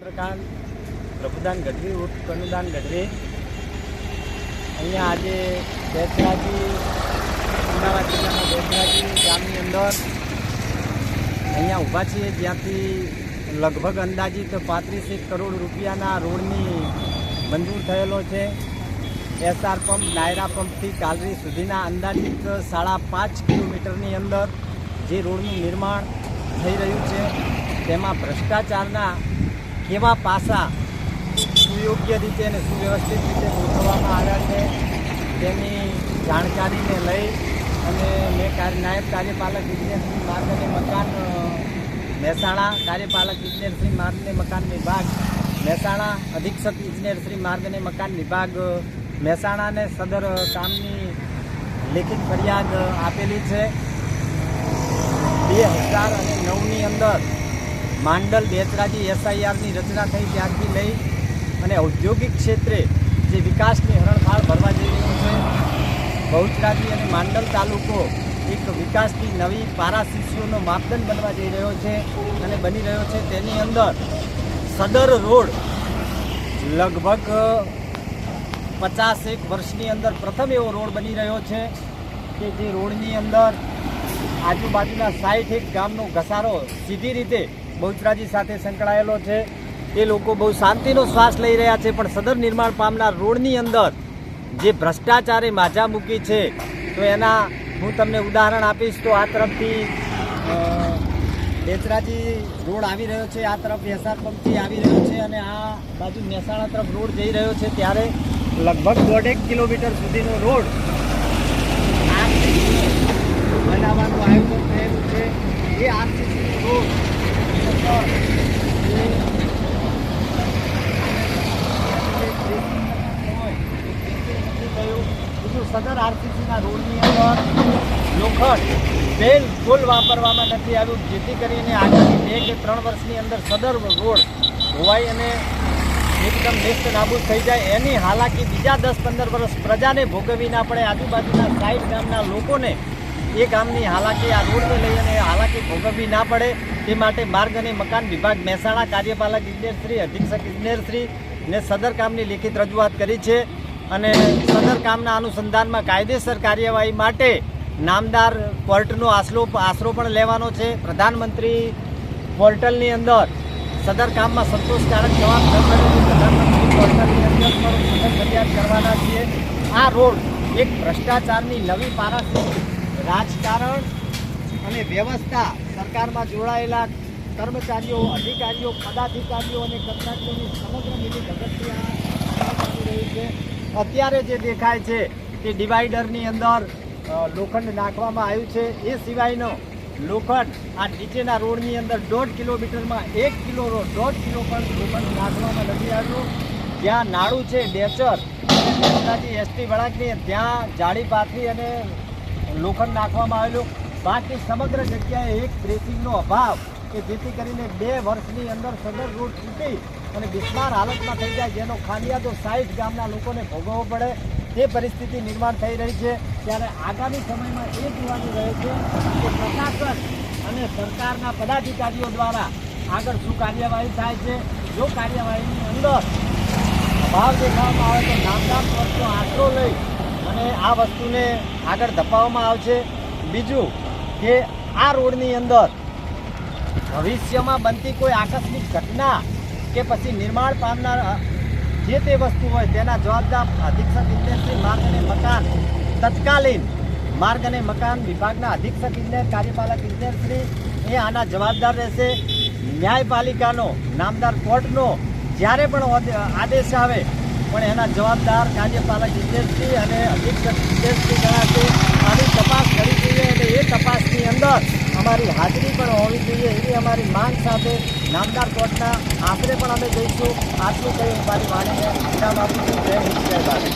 ચંદ્રકાંત, પ્રભુદાન ગઢવી, ઉર્ફ કનુદાન ગઢવી. અહીંયા આજે બેસરાજી અમદાવાદ જિલ્લાના બેસરાજી ગામની અંદર અહીંયા ઊભા છીએ. જ્યાંથી લગભગ અંદાજિત પાંત્રીસેક કરોડ રૂપિયાના રોડની મંજૂર થયેલો છે. એસઆર પંપ નાયરા પંપથી કાલરી સુધીના અંદાજિત સાડા પાંચ કિલોમીટરની અંદર જે રોડનું નિર્માણ થઈ રહ્યું છે. તેમાં ભ્રષ્ટાચારના કેવા પાસા સુયોગ્ય રીતે અને સુવ્યવસ્થિત રીતે ગોઠવવામાં આવ્યા છે. તેની જાણકારીને લઈ અને મેં કાર્ય નાયબ કાર્યપાલક ઇજનેર માર્ગને મકાન મહેસાણા કાર્યપાલક ઇજનેરશ્રી માર્ગને મકાન વિભાગ, મહેસાણા અધિક્ષક ઇજનેરશ્રી માર્ગને મકાન વિભાગ, મહેસાણાને સદર કામની લેખિત ફરિયાદ આપેલી છે. બે હજાર અને નવની અંદર માંડલ બેચરાજી એસઆઈઆરની રચના થઈ ત્યારથી લઈ અને ઔદ્યોગિક ક્ષેત્રે જે વિકાસની હરણફાળ ભરવા જઈ રહ્યું છે, બહુચરાજી અને માંડલ તાલુકો એક વિકાસની નવી પારાશિષ્યોનો માપદંડ બનવા જઈ રહ્યો છે અને બની રહ્યો છે. તેની અંદર સદર રોડ લગભગ પચાસ એક વર્ષની અંદર પ્રથમ એવો રોડ બની રહ્યો છે કે જે રોડની અંદર આજુબાજુના સાઠ એક ગામનો ઘસારો સીધી રીતે બહુચરાજી સાથે સંકળાયેલો છે. એ લોકો બહુ શાંતિનો શ્વાસ લઈ રહ્યા છે, પણ સદર નિર્માણ પામનાર રોડની અંદર જે ભ્રષ્ટાચારે માજા મૂકી છે, તો એના હું તમને ઉદાહરણ આપીશ, તો આ તરફથી બેચરાજી રોડ આવી રહ્યો છે, આ તરફ એસઆર પંપથી આવી રહ્યો છે અને આ બાજુ મહેસાણા તરફ રોડ જઈ રહ્યો છે, ત્યારે લગભગ દોઢેક કિલોમીટર સુધીનો રોડ બનાવવાનું આયોજન થયેલું છે એ આરસીસી રોડ બીજું આરસીસીના રોડની અંદર લોખંડ બિલકુલ વાપરવામાં નથી આવ્યું. જેથી કરીને આગામી બે કે ત્રણ વર્ષની અંદર સદર રોડ ધોવાઈ અને એકદમ નેસ્ત નાબૂદ થઈ જાય. એની હાલાકી બીજા દસ પંદર વર્ષ પ્રજાને ભોગવીને પડે. આજુબાજુના સાઈડ ગામના લોકોને એ ગામની હાલાકી, આ રોડને લઈ અને હાલાકી ભોગવવી ના પડે. તે માટે માર્ગ અને મકાન વિભાગ મહેસાણા કાર્યપાલક ઇજનેરશ્રી, અધિક્ષક ઇજનેરશ્રી ને સદર કામની લેખિત રજૂઆત કરી છે. અને સદર કામના અનુસંધાનમાં કાયદેસર કાર્યવાહી માટે નામદાર કોર્ટનો આશરો આશરો પણ લેવાનો છે. પ્રધાનમંત્રી પોર્ટલની અંદર સદર કામમાં સંતોષકારક જવાબ ન પ્રધાનમંત્રી પોર્ટલની અંદર પણ સદર ફરિયાદ કરવાના છીએ. આ રોડ એક ભ્રષ્ટાચારની નવી પારાશી રાજકારણ અને વ્યવસ્થા સરકારમાં જોડાયેલા કર્મચારીઓ, અધિકારીઓ, પદાધિકારીઓ અને કર્મચારીઓની સમગ્ર મિલી ચાલી રહ્યું છે. અત્યારે જે દેખાય છે તે ડિવાઈડરની અંદર લોખંડ નાખવામાં આવ્યું છે. એ સિવાયનો લોખંડ આ નીચેના રોડની અંદર દોઢ કિલોમીટરમાં એક કિલો રોડ દોઢ કિલો પણ લોખંડ નાખવામાં નથી આવ્યું. જ્યાં નાળું છે, ડેચર. બેચરાજી એસટી વળાંકની ત્યાં જાળી પાથરી અને લોખંડ નાખવામાં આવેલું. બાકી સમગ્ર જગ્યાએ એક બ્રેકિંગનો અભાવ કે જેથી કરીને બે વર્ષની અંદર સદર રોડ તૂટી અને બિસ્માર હાલતમાં થઈ જાય, જેનો ખામિયાજો સાઠ ગામના લોકોને ભોગવવો પડે, તે પરિસ્થિતિ નિર્માણ થઈ રહી છે. ત્યારે આગામી સમયમાં એ જોવાનું રહે છે કે પ્રશાસન અને સરકારના પદાધિકારીઓ દ્વારા આગળ શું કાર્યવાહી થાય છે. જો કાર્યવાહીની અંદર ભાવ દેખાવામાં આવે તો નામદાર વર્ષનો આશરો લઈ અને આ વસ્તુને આગળ ધપાવવામાં આવશે. બીજું કે આ રોડની અંદર ભવિષ્યમાં બનતી કોઈ આકસ્મિક ઘટના કે પછી નિર્માણ પામનાર જે તે વસ્તુ હોય તેના જવાબદાર અધિક્ષક ઇજનેરશ્રી માર્ગ અને મકાન, તત્કાલીન માર્ગ અને મકાન વિભાગના અધિક્ષક ઇજનેર કાર્યપાલક ઇજનેરશ્રી એ આના જવાબદાર રહેશે. ન્યાયપાલિકાનો, નામદાર કોર્ટનો જ્યારે પણ આદેશ આવે, પણ એના જવાબદાર કાર્યપાલક ઇજનેરશ્રી અને અધિક્ષક ઇજનેરશ્રી ગણાશે. આની તપાસ કરી જોઈએ અને એ તપાસની અંદર અમારી હાજરી પણ હોવી જોઈએ એવી અમારી માંગ સાથે નામદાર કોર્ટના આશરે પણ અમે જઈશું. આટલું કહી મારી વાણીને વિરામ આપું જય હિન્દ, જય ભારત.